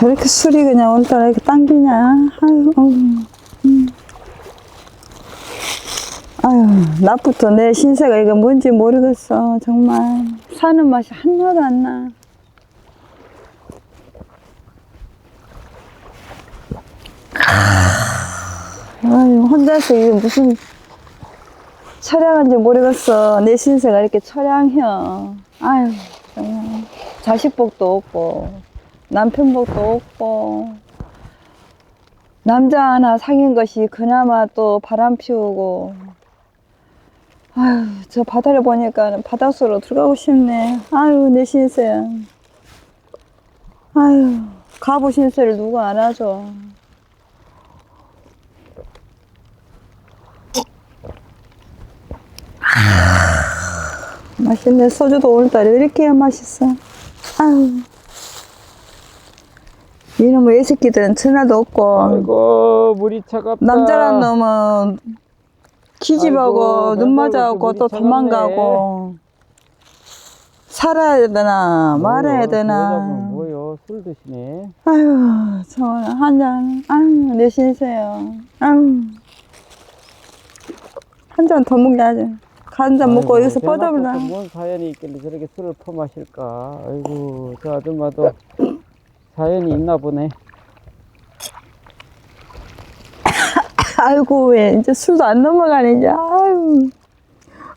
왜 이렇게 술이 그냥 오늘따라 이렇게 당기냐. 아유, 음. 음. 아유, 낮부터 내 신세가 이거 뭔지 모르겠어. 정말. 사는 맛이 하나도 안 나. 아유, 혼자서 이게 무슨 처량한지 모르겠어. 내 신세가 이렇게 처량해. 아유, 정말. 자식 복도 없고, 남편 복도 없고, 남자 하나 사귄 것이 그나마 또 바람 피우고, 아유, 저 바다를 보니까 바닷속으로 들어가고 싶네. 아유, 내 신세. 아유, 가부 신세를 누가 알아줘. 맛있네. 소주도 오늘따라 왜 이렇게 맛있어. 아유. 이놈의 애새끼들은 전화도 없고, 아이고 물이 차갑다. 남자란 놈은 기집하고 눈 맞아갖고 또. 도망가고. 살아야 되나, 말아야 되나. 뭐요? 술 드시네. 아유, 정말 한 잔, 아유, 내 신세요. 아유. 한 잔 더 먹야지. 한 잔 먹고 여기서 뻗어보라. 뭔 사연이 있길래 저렇게 술을 퍼마실까? 아이고 저 아줌마도 사연이 있나 보네. 아이고, 왜, 이제 술도 안 넘어가네, 이제. 아유.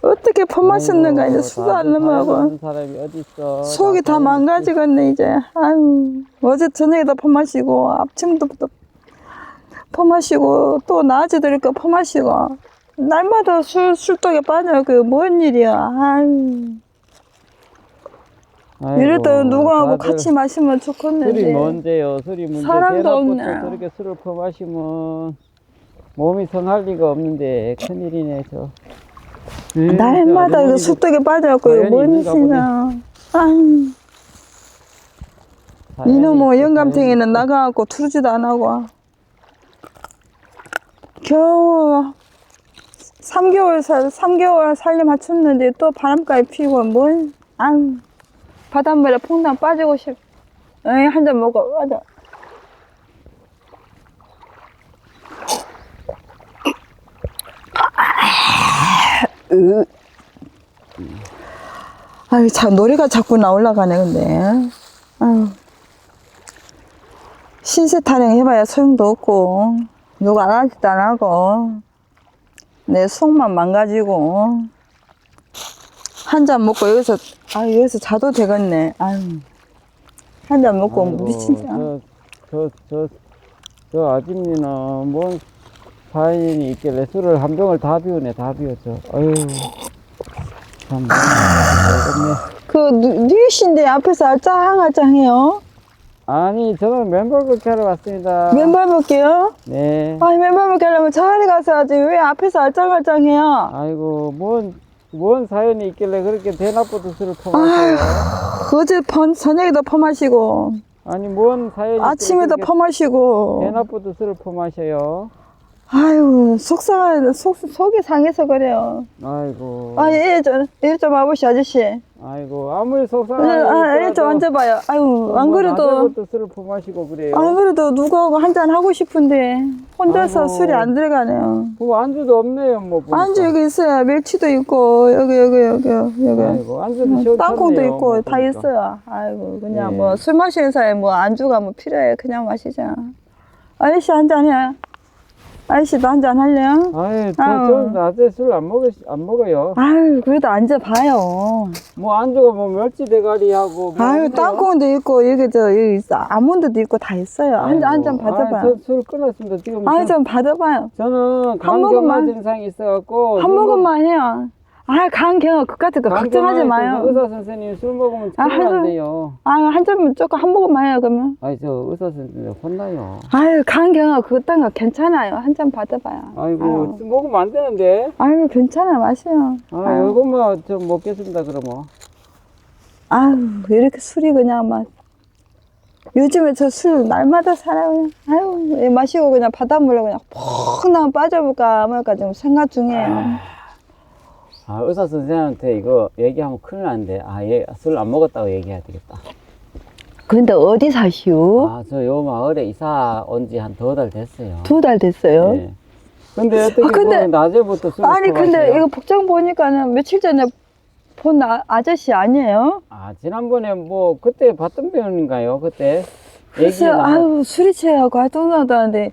어떻게 퍼마셨는가, 이제 술도 안 넘어가고. 사람이 어디 있어? 속이 다 망가지겠네, 이제. 아유. 어제 저녁에도 퍼마시고, 아침도 또 퍼마시고, 또 낮에도 이렇게 퍼마시고. 날마다 술, 술독에 빠져. 그, 뭔 일이야. 아유. 아이고, 이랬다 누구하고 다들 같이 마시면 술이 좋겠는데. 뭔데요? 술이 문제. 사람도 없네. 저렇게 술을 퍼마시면 몸이 성할 리가 없는데 큰일이네 저. 음, 날마다 저 이거 술독에 빠져갖고, 이거 뭔 짓이냐. 이놈의 영감탱이는 나가갖고 투르지도 안 하고. 겨우 3개월 살, 3개월 살림 맞췄는데 또 바람까지 피고, 뭔, 아유. 바닷물에 퐁당 빠지고 싶. 에이, 한 잔 먹어, 맞아. 으. 아유, 참, 노래가 자꾸 나올라가네, 근데. 신세 타령 해봐야 소용도 없고, 누가 알아주지도 안 하고, 내 속만 망가지고, 한 잔 먹고 여기서, 아 여기서 자도 되겠네. 아유. 한 잔 먹고 아이고, 미친 줄. 알아. 저, 저, 저, 저 아줌니는 뭔 사연이 있길래 술을 한 병을 다 비우네, 다 비웠죠. 아유, 참, 모르겠네. 그, 누- 누이신데 앞에서 알짱알짱해요? 아니, 저는 맨발 걷기 하러 왔습니다. 맨발 볼게요. 네. 아니, 맨발 볼게 하려면 저리 가서 하지. 왜 앞에서 알짱알짱해요? 아이고, 뭔, 뭔 사연이 있길래 그렇게 대낮부터 술을 퍼마셔요? 어제 번, 저녁에도 퍼마시고, 아니, 뭔 사연이 아침에도 퍼마시고. 대낮부터 술을 퍼마셔요? 아유, 속상해, 속, 속이 상해서 그래요. 아이고, 아, 예, 좀, 예, 좀 와보시, 아저씨. 아이고, 아무리 예, 속상하게 아, 예, 좀 앉아봐요. 아유, 안 그래도, 술을 퍼마시고 그래요? 안 그래도 누구하고 한 잔 하고 싶은데, 혼자서 아이고. 술이 안 들어가네요. 뭐 안주도 없네요, 뭐. 보니까. 안주 여기 있어요. 멸치도 있고, 여기, 여기, 여기, 여기. 아이고, 안주도 음, 시원찮네요. 땅콩도 있고, 뭐 다. 있어요. 아이고, 그냥 예. 뭐, 술 마시는 사람이 뭐, 안주가 뭐 필요해. 그냥 마시자. 아저씨 한 잔 해. 아저씨도 한 잔 할래요? 아유, 저, 아유. 저 낮에 술 안 먹어, 안 먹어요. 아유, 그래도 앉아봐요. 뭐 안주가 뭐 멸치 대가리하고. 뭐 아유. 땅콩도 있고, 여기 저, 여기 있어. 아몬드도 있고 다 있어요. 한 잔, 한 잔 아이고, 받아봐요. 저술 끊었습니다. 지금. 아유, 저, 좀 받아봐요. 저는 한 모금만. 간경화 증상이 있어갖고. 한 모금만 해요. 아, 그것 같은 거 걱정하지 마요. 의사 선생님 술 먹으면 아, 큰일 하루- 난대요. 아유, 한 잔만 조금 한 모금만 해요, 그러면. 아니, 저 의사 선생님 혼나요. 아유, 간경화 그것 딴거 괜찮아요. 한 잔 받아봐요. 아이고, 아유, 술 먹으면 안 되는데. 아유 괜찮아, 마셔요. 아, 이것만 좀 먹겠습니다, 그러면. 아유, 왜 이렇게 술이 그냥 막. 요즘에 저 술 날마다 살아요. 아유, 예, 마시고 그냥 바닷물로 그냥 푹나 빠져볼까 말까 지금 생각 중이에요. 아, 의사 선생님한테 이거 얘기하면 큰일 나는데, 아, 얘술 안 먹었다고 얘기해야 되겠다. 근데 어디 사시오? 아, 저 요 마을에 이사 온 지 한 두 달 됐어요. 두 달 됐어요. 예. 근데 어떻게 아, 근데- 뭐 낮에부터 술 아니 근데 이거 복장 보니까는 며칠 전에 본 아, 아저씨 아니에요? 아, 지난번에 뭐 그때 봤던 배우인가요? 그때 얘기가 아유 술이 취해갖고 활동하다는데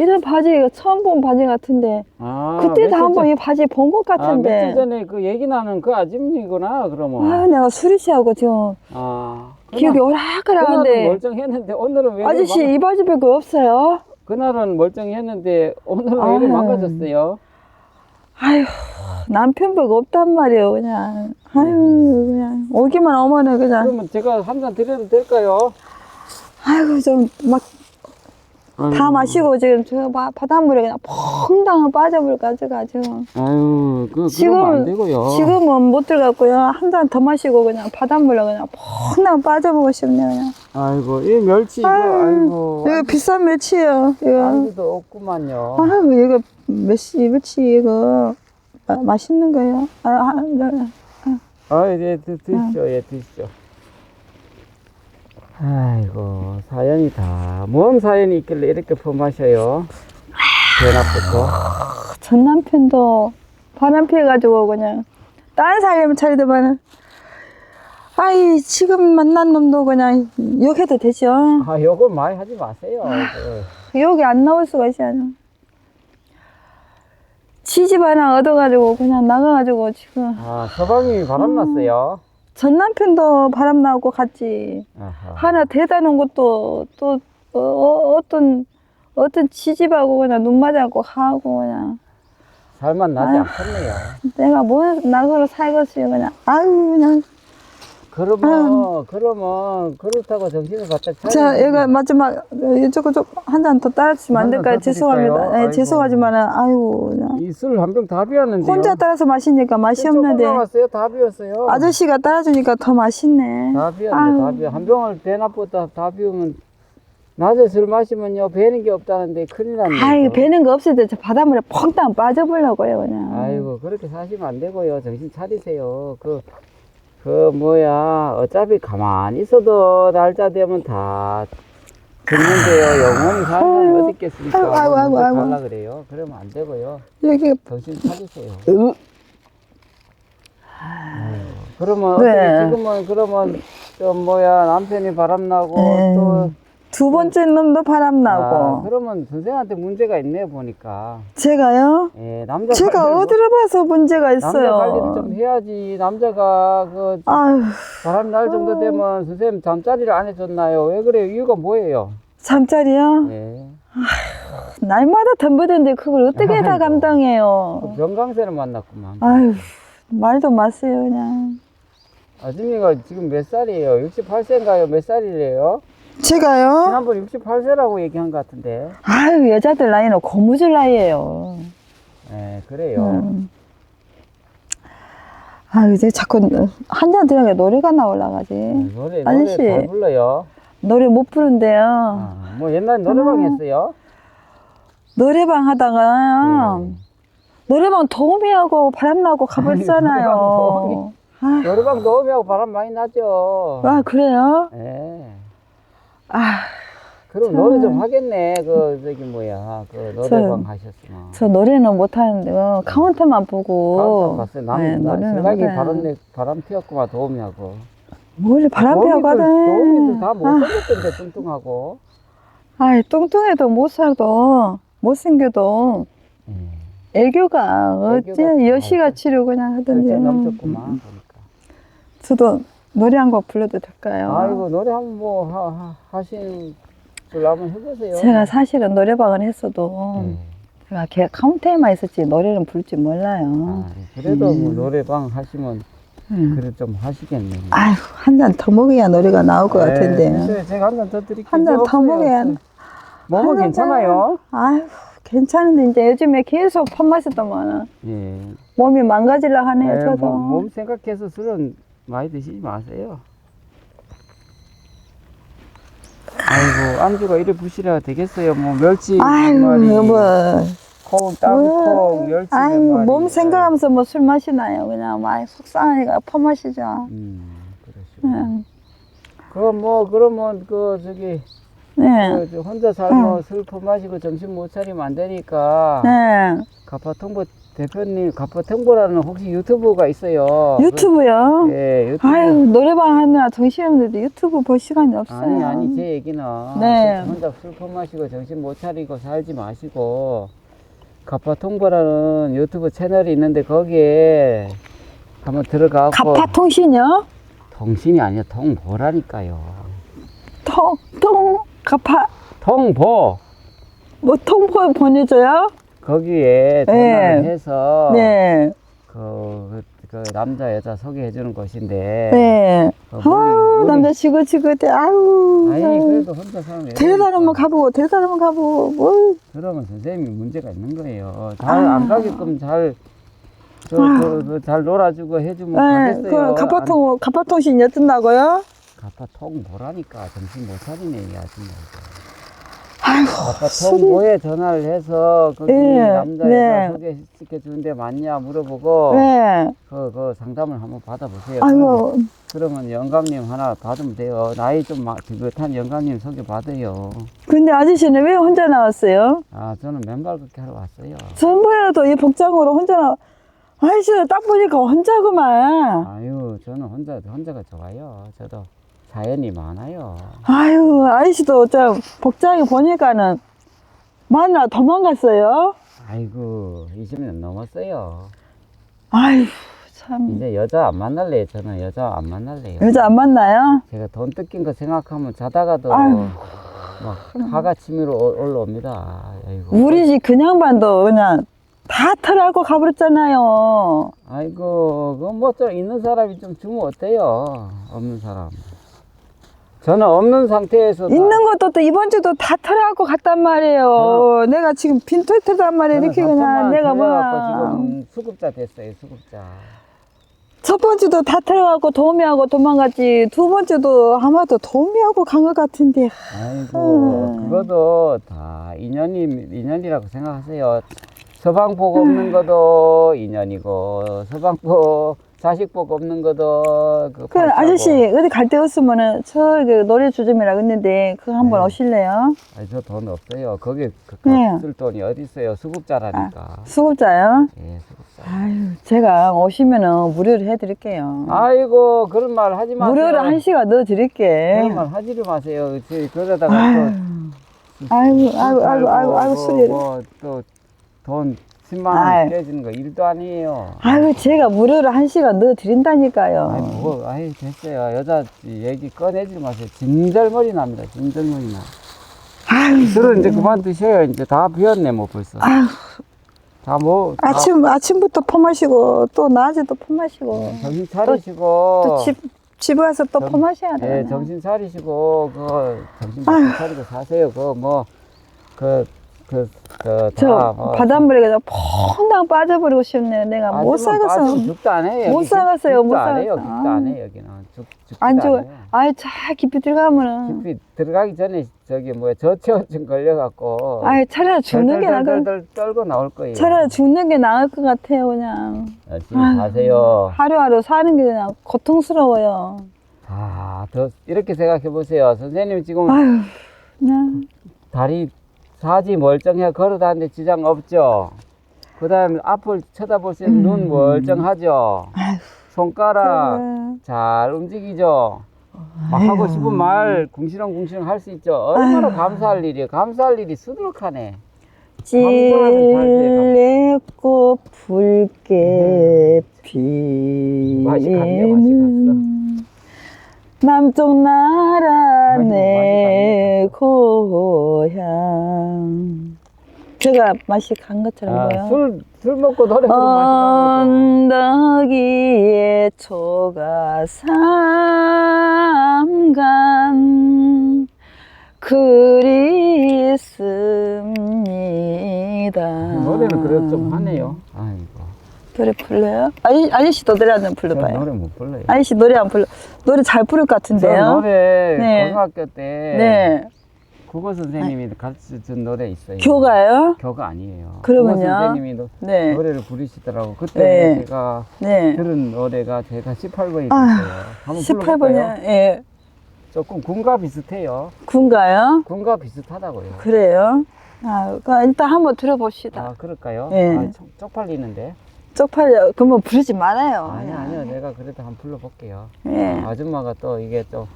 이런 바지 이거 처음 본 바지 같은데. 아, 그때도 며칠 한번 전- 이 바지 본 것 아, 며칠 같은데. 전에 그 얘기 나는 그 아줌이구나 그러면. 아 내가 술이 취하고 지금 아 기억이 그날은 오락가락한데. 멀쩡했는데 오늘은 왜 아저씨 이렇게 이 바지밖에 없어요? 망- 그날은 멀쩡했는데 오늘은 왜 이렇게 아유. 망가졌어요? 아휴 남편밖에 없단 말이에요 그냥. 아유 그냥. 오기만 오면은 그냥. 그러면 제가 한 잔 드려도 될까요? 아이고 좀 막 다 마시고 지금 저 바, 바닷물에 그냥 퐁당 빠져버릴 가지고 아유 그 지금- 그러면 안 되고요. 지금은 못 들어갔고요. 한 잔 더 마시고 그냥 바닷물에 그냥 퐁당 빠져보고 싶네요 그냥. 아이고 이 멸치 이거 아유, 아이고. 이거 비싼 멸치예요 이거. 안주도 없구만요. 아이고 이거 멸치 멸치 이거 아, 맛있는 거예요. 아, 아, 네. 아, 예, 드, 드시죠, 예, 드시죠. 아이고, 사연이 다, 뭔 사연이 있길래 이렇게 품하셔요? 대낮부터. 전 남편도 바람 피해가지고 그냥 딴 살림 차리더만은 아이 지금 만난 놈도 그냥 욕해도 되죠 아, 요걸 많이 하지 마세요. 그, 욕이 안 나올 수가 있어요 지집 하나 얻어가지고 그냥 나가가지고 지금 아, 서방님이 바람났어요. 전 남편도 바람 나고 갔지 아하. 하나 놓은 것도 또 어, 어, 어떤 어떤 지집하고 그냥 눈 맞아갖고 하고 그냥 살만 나지 아유. 않겠네요. 내가 뭐 나서로 살겠어요 그냥 아유 그냥 그러면, 그러면, 그렇다고 정신을 바짝 차리고. 자, 얘가 마지막 이쪽은 좀한 잔 더 따라주시면 안 한잔 될까요? 더 드릴까요? 죄송합니다. 네, 아이고. 죄송하지만은 아이고 그냥 이술 한 병 다 비웠는데요. 혼자 따라서 마시니까 맛이 없는데 남았어요? 다 비웠어요. 아저씨가 따라주니까 더 맛있네. 다 비웠네, 다 아유. 비워. 한 병을 대낮보다 다 비우면, 낮에 술 마시면요, 배는 게 없다는데 큰일. 아이고 이거. 배는 거 없을 때 저 바닷물에 퐁당 빠져보려고요 그냥. 아이고, 그렇게 사시면 안 되고요. 정신 차리세요. 그, 그, 뭐야, 어차피 가만히 있어도 날짜 되면 다 죽는데요. 영원히 사는 사람이 어디 있겠습니까? 아이고, 아이고, 아이고. 갈라 그래요. 그러면 안 되고요. 여기 정신 차리세요. 으, 그러면 네. 어떻게 지금은 그러면 좀 뭐야 남편이 바람나고 네. 또 두 번째 놈도 바람 아, 나고. 그러면 선생한테 문제가 있네요 보니까. 제가요? 예 남자 제가 관리를 어디로 봐서 문제가 남자 관리를 있어요. 좀 해야지. 남자가 그 아유 바람 날 정도 되면 선생님 잠자리를 안 해줬나요? 왜 그래요? 이유가 뭐예요? 잠자리요? 예. 날마다 덤벼드는데 그걸 어떻게 다 아이고. 감당해요? 그 병강세를 만났구만. 아유 말도 마세요 그냥. 아줌이가 지금 몇 살이에요? 68세인가요? 몇 살이래요 제가요? 지난번 68세라고 얘기한 것 같은데 아유 여자들 나이는 고무줄 나이에요. 예 그래요 음. 아유 이제 자꾸 한 잔 들으니까 노래가 나올라가지. 음, 노래 노래 아저씨. 잘 불러요 노래 못 부른대요. 아, 뭐 옛날 노래방 아. 했어요? 노래방 하다가 예. 노래방 도우미하고 바람나고. 도우미? 아, 노래방 넣으면 바람 많이 나죠. 아 그래요? 예. 아, 그럼 참. 노래 좀 하겠네. 그 저기 뭐야, 그 노래방 하셨으면. 저 노래는 못 하는데 요 카운터만 보고. 봤어요. 남, 네, 나, 노래는 생각이. 바람 내 바람 피었구만 도우미하고. 뭘 바람 가대. 도우미들 다 못생겼던데 뚱뚱하고. 아이 뚱뚱해도 못 살도 못생겨도 예. 애교가 어째 치료 그냥 하던지. 그렇게 넘쳤구만. 저도 노래 한 곡 불러도 될까요? 아이고 노래 한번 뭐 하, 하, 하신 줄 한번 해보세요. 제가 사실은 노래방을 했어도 예. 제가 걔 카운터에만 있었지 노래는 부를 줄 몰라요. 아, 그래도 뭐 음. 노래방 하시면 음. 그래 좀 하시겠네. 아이고 한잔 더 먹어야 노래가 나올 것 네, 같은데. 제가 한 잔 더 드릴게요. 한잔 더 먹어야 한잔 괜찮아요? 아이고 괜찮은데 이제 요즘에 계속 판 마셨더만 예. 몸이 망가질라 하네요 에, 저도. 뭐, 몸 생각해서 술은 많이 드시지 마세요. 아이고 안주가 이래 부실해야 되겠어요. 뭐 멸치 마리, 여보. 콩, 따비콩, 멸치 몇 아이고 마리. 몸 생각하면서 뭐 술 마시나요? 그냥 많이 속상하니까 판 마시죠. 음, 그러시고. 그냥 그뭐 그러면 그 저기 네. 그, 저 혼자 살고 슬퍼 마시고 정신 못 차리면 안 되니까 네. 가파 통보 대표님 가파통보라는 혹시 유튜브가 있어요. 유튜브요? 그, 예, 유튜브. 아유, 노래방 하느라 정신없는데 유튜브 볼 시간이 없어요. 아니 아니 제 얘기는 네. 혼자 술 퍼마시고 정신 못 차리고 살지 마시고 가파통보라는 유튜브 채널이 있는데 거기에 한번 들어가고 가파통신이요? 통신이 아니라 통보라니까요. 통, 통, 가파, 통보 뭐 통보 보내줘요? 거기에 전화를 네. 해서 네. 그, 그, 그 남자 여자 소개해 주는 곳인데 네. 어, 아유, 물이- 남자 때, 아유. 아니. 그래도 혼자 사는 애 대단하면 가보고, 대단하면 가보고, 뭘. 그러면 선생님이 문제가 있는 거예요. 잘안 아. 가게끔 잘, 그, 아. 그, 그, 잘 놀아주고 해주면 네, 가겠어요. 그 가파통, 가파통신이 어쩐다고요? 안- 가파통 보라니까 정신 못 차리네, 이 아줌마. 아유, 가파통 술이- 보에 전화를 해서 거기 예, 남자 네. 소개시켜 주는데 맞냐 물어보고 네. 그, 그 상담을 한번 받아보세요. 아이고, 그러면 영감님 하나 받으면 돼요. 나이 좀 마- 지긋한 영감님 소개 받아요. 근데 아저씨는 왜 혼자 나왔어요? 아, 저는 맨발 걷기 하러 왔어요. 전번에도 이 복장으로 혼자 나, 아저씨는 딱 보니까 혼자구만. 아유, 저는 혼자, 혼자가 좋아요. 저도 자연이 많아요. 아유, 아저씨도 좀 복장이 보니까는 마누라 도망갔어요. 아이고, 20년 넘었어요. 아유, 참. 이제 여자 안 만날래요. 저는 여자 안 만날래요. 여자 안 만나요? 제가 돈 뜯긴 거 생각하면 자다가도 아유. 막 화가 치밀어 올- 올라옵니다. 아이고. 우리 집 그냥 반도 그냥 다 털하고 가버렸잖아요. 아이고, 그뭐좀 있는 사람이 좀 주면 어때요? 없는 사람. 저는 없는 상태에서 있는 것도 또 이번 주도 다 털하고 갔단 말이에요. 내가 지금 빈털털한 말이에요. 이렇게 그냥 내가 뭐야. 지금 수급자 됐어요. 수급자. 첫 번째도 다 털어갖고 도우미하고 도망갔지. 두 번째도 아마도 도우미하고 간 것 같은데. 아이고, 음. 그것도 다 인연이, 인연이라고 생각하세요. 서방복 없는 것도 인연이고, 서방복, 자식 복 없는 것도 그, 그 팔자고. 아저씨 어디 갈데 없으면은 저기 노래 주점이라고 했는데 그거 한번 네. 오실래요? 아니, 저 돈 없어요. 거기 그, 네. 쓸 돈이 어디 있어요. 수급자라니까. 수급자요? 예, 수급자. 아유, 제가 오시면은 무료로 해드릴게요. 아이고, 그런 말 하지 마세요. 무료로 한 시간 넣어드릴게. 그런 말 하지를 마세요. 저- 그러다가 아유, 또. 아이고, 아이고, 아이고, 아이고, 아이고. 뭐, 또, 돈 10만 아유. 원 떼지는 거 일도 아니에요. 아이고, 제가 무료로 한 시간 넣어드린다니까요. 아이, 뭐, 아이, 됐어요. 여자 얘기 꺼내지 마세요. 진절머리 납니다. 진절머리 나. 아유, 술은 이제 그만 드셔요. 이제 다 비었네, 뭐 벌써. 아유, 다 뭐. 다 아침, 아침부터 퍼마시고, 또 낮에도 퍼마시고, 정신 차리시고. 또 집, 집에 와서 또 정- 퍼마셔야 예, 돼. 정신 차리시고, 그, 정신 못 차리고 사세요. 그, 뭐, 그, 그, 그, 저 다, 뭐. 바닷물에 그냥 퐁당 빠져버리고 싶네요. 내가 못 살겠어. 죽도 안 해요. 못. 살겠어요, 죽도 못안 해요. 살겠어. 죽도 안 해요, 여기는. 죽, 죽지도 안 죽어. 아이, 차 깊이 들어가면은. 깊이 들어가기 전에 저기 뭐야 저체온증 걸려갖고 아이, 차라리 죽는 게 나을 것 덜덜덜 떨고 나올 거예요. 차라리 죽는 게 나을 것 같아요, 그냥. 열심히 사세요. 하루하루 사는 게 그냥 고통스러워요. 아, 더 이렇게 생각해 보세요. 선생님 지금 아유, 그냥. 다리 사지 멀쩡해 걸어다니는데 지장 없죠. 그 다음에 앞을 쳐다볼 때 음. 눈 멀쩡하죠. 아휴, 손가락 그래. 잘 움직이죠. 막 하고 싶은 말 궁시렁궁시렁 할 수 있죠. 얼마나 감사할 일이에요. 감사할 일이 수두룩하네. 찔레꽃 붉게 맛이 갔네, 맛이 피는 남쪽 나라 내 고향 제가 맛이 간 것처럼 아, 보여 술, 술 먹고 노래 부르는 맛이 언덕 위에 초가 삼간 그리 있습니다. 노래는 그래도 좀 하네요. 아이고. 노래 불러요? 아니, 아저씨도 노래 한번 저 불러봐요. 노래 못 불러요. 아저씨 노래 안 불러. 노래 잘 부를 것저 같은데요? 노래 네. 고등학교 때 네. 국어 선생님이 가르쳐 준 노래 있어요. 교가요? 교가 아니에요. 그러면요? 국어 선생님이 노- 네. 노래를 부르시더라고. 그때 네. 제가 네. 들은 노래가 제가 18번이 아휴, 됐어요. 한번 불러볼까요? 18번이요? 예. 조금 군과 비슷해요. 군가요? 군과 비슷하다고요. 그래요? 아, 일단 한번 들어봅시다. 아 그럴까요? 예. 아, 쪽- 쪽팔리는데. 쪽팔려. 그러면 부르지 말아요. 아니 아니요 내가 그래도 한번 불러볼게요. 예. 아줌마가 또 이게 좀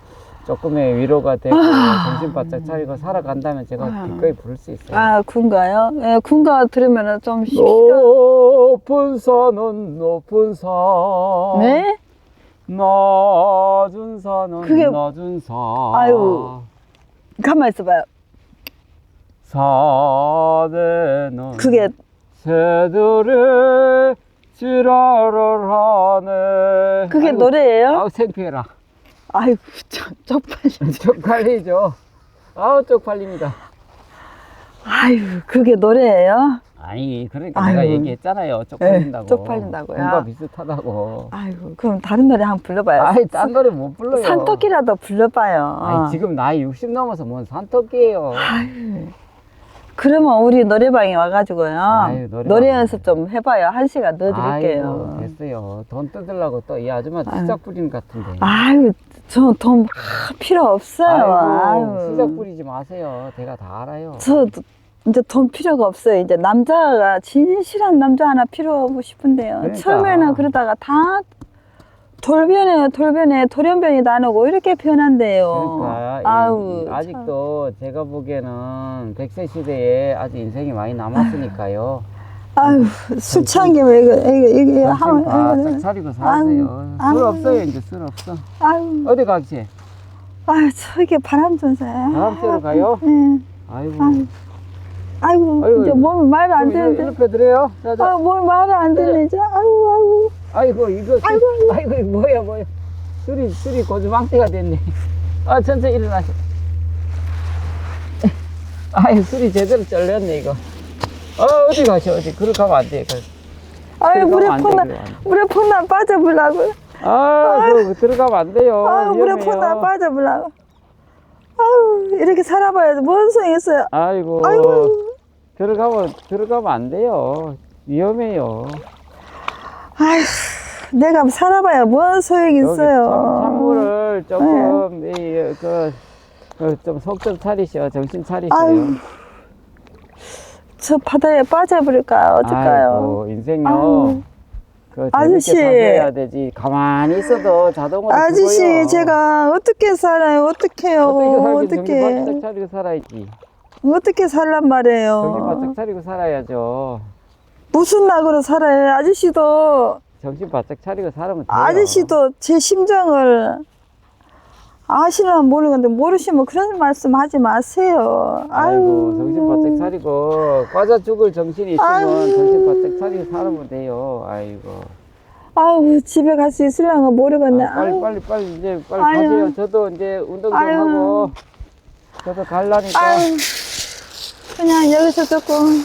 조금의 위로가 되고 정신 바짝 차리고 살아간다면 제가 아. 기꺼이 부를 수 있어요. 아, 군가요? 예, 군가 들으면 좀 시기가. 높은 산은 높은 산 네? 낮은 산은 그게- 낮은 산 아유. 가만 있어봐요. 산에는 그게, 새들이 지랄을 하네 그게 아이고, 노래예요? 아우 창피해라 아이고, 참, 쪽팔려. 쪽팔리죠 아우 쪽팔립니다 아유, 그게 노래예요? 아니 그러니까 아유. 내가 얘기했잖아요 쪽팔린다고 예, 쪽팔린다고요? 뭔가 비슷하다고 아이고, 그럼 다른 노래 한번 불러봐요. 아이 딴 노래 못 불러요 산토끼라도 불러봐요. 아니 지금 나이 60 넘어서 뭔 산토끼예요 그러면 우리 노래방에 와가지고요. 아유, 노래방. 노래 연습 좀 해봐요. 한 시간 넣어드릴게요. 아이고 됐어요 돈 뜯으려고 또 이 아줌마. 수작 부리는 것 같은데 아유, 저돈 필요 없어요. 아이고 아유. 수작 부리지 마세요 제가 다 알아요 저 이제 돈 필요가 없어요. 이제 남자가 진실한 남자 하나 필요하고 싶은데요. 그러니까. 처음에는 그러다가 다 돌변해요, 돌변해, 돌연변이 나누고 이렇게 변한대요. 그러니까 이- 아우, 참. 아직도 제가 보기에는 100세 시대에 아직 인생이 많이 남았으니까요 아유, 술 취한 게 왜, 이거, 이거, 이게, 정신 바짝 이거, 차리고 사세요 아유, 술 아유. 없어요 이제 술 없어 아유, 어디 가지? 아유, 저게 바람 좀 쐬. 바람 쐬러 가요? 예. 아이고 아유, 아이고, 아이고, 이제 몸이 말을 안 되는데. 이렇게 드려요 자, 자. 아유, 몸이 말을 안 되네, 이제. 아유, 아 이고 이거 술- 아이고, 아이고 이거 뭐야 뭐야 술이 술이 고주망태가 됐네 아 천천히 일어나시 아유 술이 제대로 쩔렸네 이거 어 어디 가셔 어디 그렇게 가면 안돼 아유. 아유, 물에 돼. 물에 포나 빠져보려고. 아 그거 들어가면 안 돼요 아유, 물에. 포나 빠져보려고. 아유, 이렇게 살아봐야지. 뭔 소용 있어요. 아이고, 아이고, 들어가면 들어가면 안 돼요 위험해요 아유, 내가 살아봐야 뭔 소용이 있어요. 찬, 찬물을 조금 이그좀 속좀 차리셔 정신 차리세요 아유, 저 바다에 빠져버릴까요? 아이고, 인생요. 아유. 그 아저씨. 사셔야 되지. 가만히 있어도 자동으로 아저씨, 죽어요. 제가 어떻게 살아요? 어떡해요? 어떻게 정신 바짝 어떻게? 차리고 살아야지. 어떻게 살란 정신 말이에요? 바짝 차리고 살아야죠. 무슨 낙으로 살아요? 아저씨도, 정신 바짝 차리고 살면 돼요. 아저씨도 제 심정을 아시나 모르겠는데 모르시면 그런 말씀 하지 마세요. 아이고, 정신 바짝 차리고 과자 죽을 정신이 있으면 아유. 정신 바짝 차리고 살면 돼요. 아이고. 아유, 집에 갈 수 있을랑가 모르겠네. 아, 빨리 아유, 빨리 빨리 이제 빨리 아유. 가세요. 저도 이제 운동 좀 아유. 하고 저도 갈라니까 아유, 그냥 여기서 조금,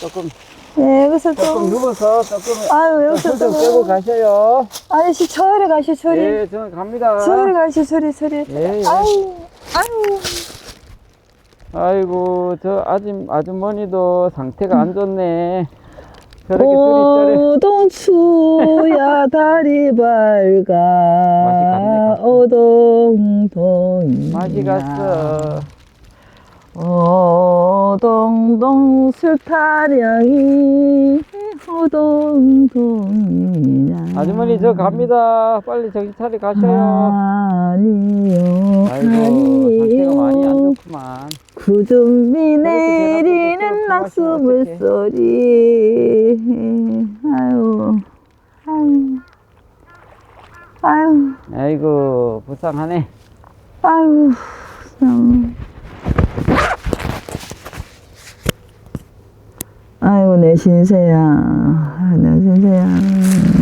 조금 예, 여기서 조금 좀, 누워서 조금 아유, 여기서 술좀 빼고. 가셔요. 아저씨, 저리 가시, 저리. 예, 저는 갑니다. 저리 가시, 저리, 저리. 예, 예. 아유, 아유. 아이고, 저 아줌, 아주머니도 상태가 안 좋네. 저렇게 쩌래. 오동추야 다리 밝아 갔네, 갔어. 오동동 맛이 갔어. 오동동 술타령이 오동동이야 아주머니, 저 갑니다. 빨리 정신 차리 가셔요. 아니요 아이고, 상태가 많이 안 좋구만. 구름이 저렇게 내리는 낙수 물소리 아유 아유 아유 아이고, 불쌍하네. 아유 참. 아이고 내 신세야. 내 신세야.